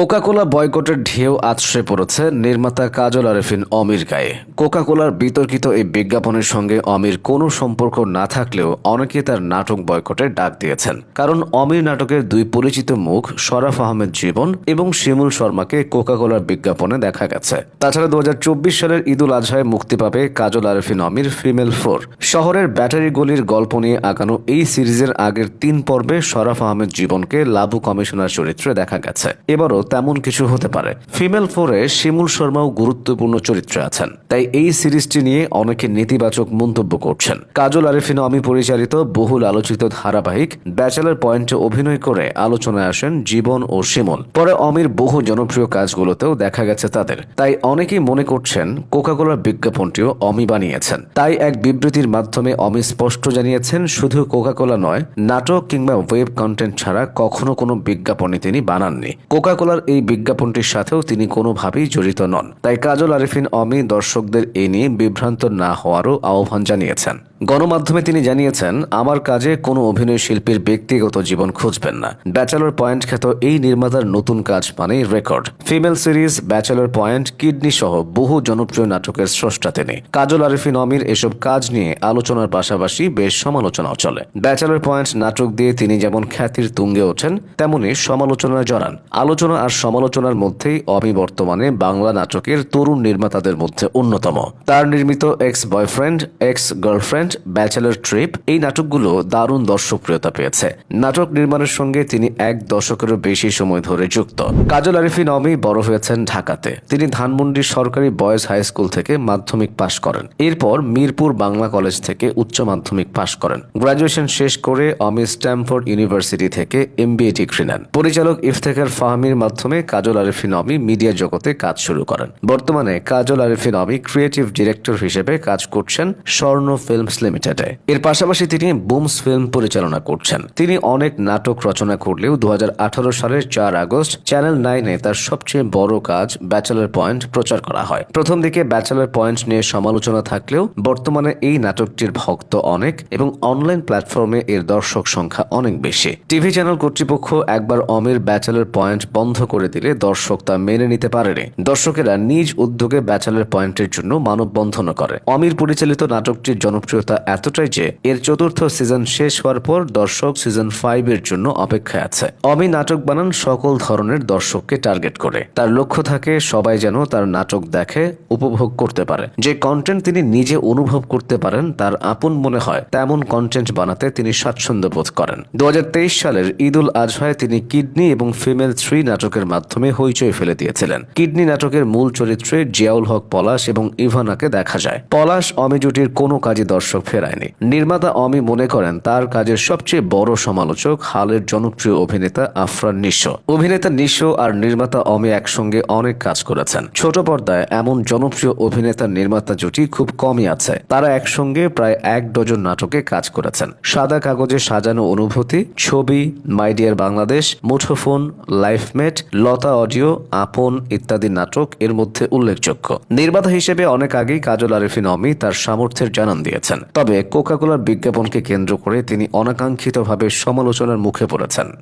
Coca Cola বয়কটের ঢেউ আছড়ে পড়েছে নির্মাতা কাজল আরেফিন অমির গায়ে। কোকাকোলার বিতর্কিত এই বিজ্ঞাপনের সঙ্গে অমির কোনো সম্পর্ক না থাকলেও অনেকে তার নাটক বয়কটের ডাক দিয়েছেন। কারণ অমির নাটকের দুই পরিচিত মুখ, শরাফ আহমেদ জীবন এবং শিমুল শর্মাকে কোকাকোলার বিজ্ঞাপনে দেখা গেছে। তাছাড়া দু হাজার চব্বিশ সালের ঈদুল আজহায় মুক্তি পাবে কাজল আরেফিন অমির ফিমেল ফোর। শহরের ব্যাটারি গলির গল্প নিয়ে আগানো এই সিরিজের আগের তিন পর্বে শরাফ আহমেদ জীবনকে লাভু কমিশনার চরিত্রে দেখা গেছে। এবারও তেমন কিছু হতে পারে। ফিমেল ফোরে শিমুল শর্মাও গুরুত্বপূর্ণ চরিত্রে আছেন। তাই এই সিরিজটি নিয়ে অনেকে নেতিবাচক মন্তব্য করছেন। কাজল আরেফিন অমি পরিচালিত বহুল আলোচিত ধারাবাহিক ব্যাচেলার পয়েন্টে অভিনয় করে আলোচনায় আসেন জীবন ও শিমুল। পরে অমির বহু জনপ্রিয় কাজগুলোতেও দেখা গেছে তাদের। তাই অনেকেই মনে করছেন, কোকাকোলার বিজ্ঞাপনটিও অমি বানিয়েছেন। তাই এক বিবৃতির মাধ্যমে অমি স্পষ্ট জানিয়েছেন, শুধু কোকাকোলা নয়, নাটক কিংবা ওয়েব কন্টেন্ট ছাড়া কখনো কোনো বিজ্ঞাপনই তিনি বানাননি। কোকাকোলার এই বিজ্ঞাপনটির সাথেও তিনি কোনোভাবেই জড়িত নন। তাই কাজল আরিফিন অমি দর্শকদের এ নিয়ে বিভ্রান্ত না হওয়ারও আহ্বান জানিয়েছেন। গণমাধ্যমে তিনি জানিয়েছেন, আমার কাজে কোনো অভিনয় শিল্পীর ব্যক্তিগত জীবন খুঁজবেন না। ব্যাচেলর পয়েন্ট খ্যাত এই নির্মাতার নতুন কাজ মানেই record. Female series, bachelor point, kidney সহ বহু জনপ্রিয় নাটকের স্রষ্টা তিনি। কাজল আরিফিন অমির এসব কাজ নিয়ে আলোচনার পাশাপাশি বেশ সমালোচনাও চলে। ব্যাচেলর পয়েন্ট নাটক দিয়ে তিনি যেমন খ্যাতির তুঙ্গে ওঠেন, তেমনি সমালোচনায় জড়ান। আলোচনা আর সমালোচনার মধ্যেই অমি বর্তমানে বাংলা নাটকের তরুণ নির্মাতাদের মধ্যে অন্যতম। তার নির্মিত ex boyfriend ex girlfriend bachelor trip, এই নাটকগুলো দারুণ দর্শকপ্রিয়তা পেয়েছে। নাটক নির্মাণের সঙ্গে তিনি এক দশকেরও বেশি সময় ধরে যুক্ত। কাজল আরিফিন অমি বড় হয়েছেন ঢাকাতে। তিনি ধানমন্ডি সরকারি বয়েজ হাই স্কুল থেকে মাধ্যমিক পাশ করেন। এরপর মিরপুর বাংলা কলেজ থেকে উচ্চ মাধ্যমিক পাশ করেন। গ্রাজুয়েশন শেষ করে অমি স্ট্যামফোর্ড ইউনিভার্সিটি থেকে এমবিএ ডিগ্রি নেন। পরিচালক ইফতেখার ফাহমির মাধ্যমে কাজল আরিফিন অমি মিডিয়া জগতে কাজ শুরু করেন। বর্তমানে কাজল আরিফিন অমি ক্রিয়েটিভ ডিরেক্টর হিসেবে কাজ করছেন স্বর্ণ ফিল্মস লিমিটেডে এর পাশাপাশি তিনি বুমস ফিল্ম পরিচালনা করছেন। তিনি অনেক নাটক রচনা করলেও দু সালের চার আগস্ট চ্যানেল নাইনে তার সবচেয়ে বড় কাজ ব্যাচেলর পয়েন্ট প্রচার করা হয়। প্রথম দিকে ব্যাচেলর পয়েন্ট নিয়ে সমালোচনা থাকলেও বর্তমানে এই নাটকটির ভক্ত অনেক এবং অনলাইন প্ল্যাটফর্মে এর দর্শক সংখ্যা অনেক বেশি। টিভি চ্যানেল কর্তৃপক্ষ একবার অমির ব্যাচেলর পয়েন্ট বন্ধ করে দিলে দর্শক তা মেনে নিতে পারেনি। দর্শকেরা নিজ উদ্যোগে ব্যাচেলর পয়েন্টের জন্য মানববন্ধনও করে। অমির পরিচালিত নাটকটির জনপ্রিয়তা এতটাই যে এর চতুর্থ সিজন শেষ হওয়ার পর দর্শক সিজন ফাইভ এর জন্য অপেক্ষায় আছে। অমি নাটক বানান সকল ধরনের দর্শককে টার্গেট করে। তার লক্ষ্য থাকে সবাই যেন তার নাটক দেখে, উপভোগ করতে পারে। যে কন্টেন্ট তিনি নিজে অনুভব করতে পারেন, তার আপন মনে হয়, তেমন কন্টেন্ট বানাতে তিনি স্বাচ্ছন্দ্য বোধ করেন। দু হাজার তেইশ সালের ঈদুল আজহায় তিনি কিডনি এবং ফিমেল থ্রি নাটকের মাধ্যমে হইচই ফেলে দিয়েছিলেন। কিডনি নাটকের মূল চরিত্রে জিয়াউল হক পলাশ এবং ইভানাকে দেখা যায়। পলাশ অমি জুটির কোনো কাজে দর্শক ফেরায়নি। নির্মাতা অমি মনে করেন, তার কাজের সবচেয়ে বড় সমালোচক হালের জনপ্রিয় অভিনেতা আফরান নিঃস্ব। অভিনেতা নিঃস্ব আর নির্মাতা অমি একসঙ্গে অনেক কাজ করেছেন। ছোট পর্দায় এমন জনপ্রিয় অভিনেতা নির্মাতা জুটি খুব কমই আছে। তারা একসঙ্গে প্রায় এক ডজন নাটকে কাজ করেছেন। সাদা কাগজে সাজানো অনুভূতি, ছবি, মাই ডিয়ার বাংলাদেশ, মুঠোফোন লাইফমেট লতা অডিও, আপন ইত্যাদি নাটক এর মধ্যে উল্লেখযোগ্য। নির্মাতা হিসেবে অনেক আগেই কাজল আরিফিন অমি তার সামর্থ্যের জানান দিয়েছেন। তবে কোকাকোলার বিজ্ঞাপনকে কেন্দ্র করে তিনি অনাকাঙ্ক্ষিতভাবে সমালোচনার মুখে পড়েছেন।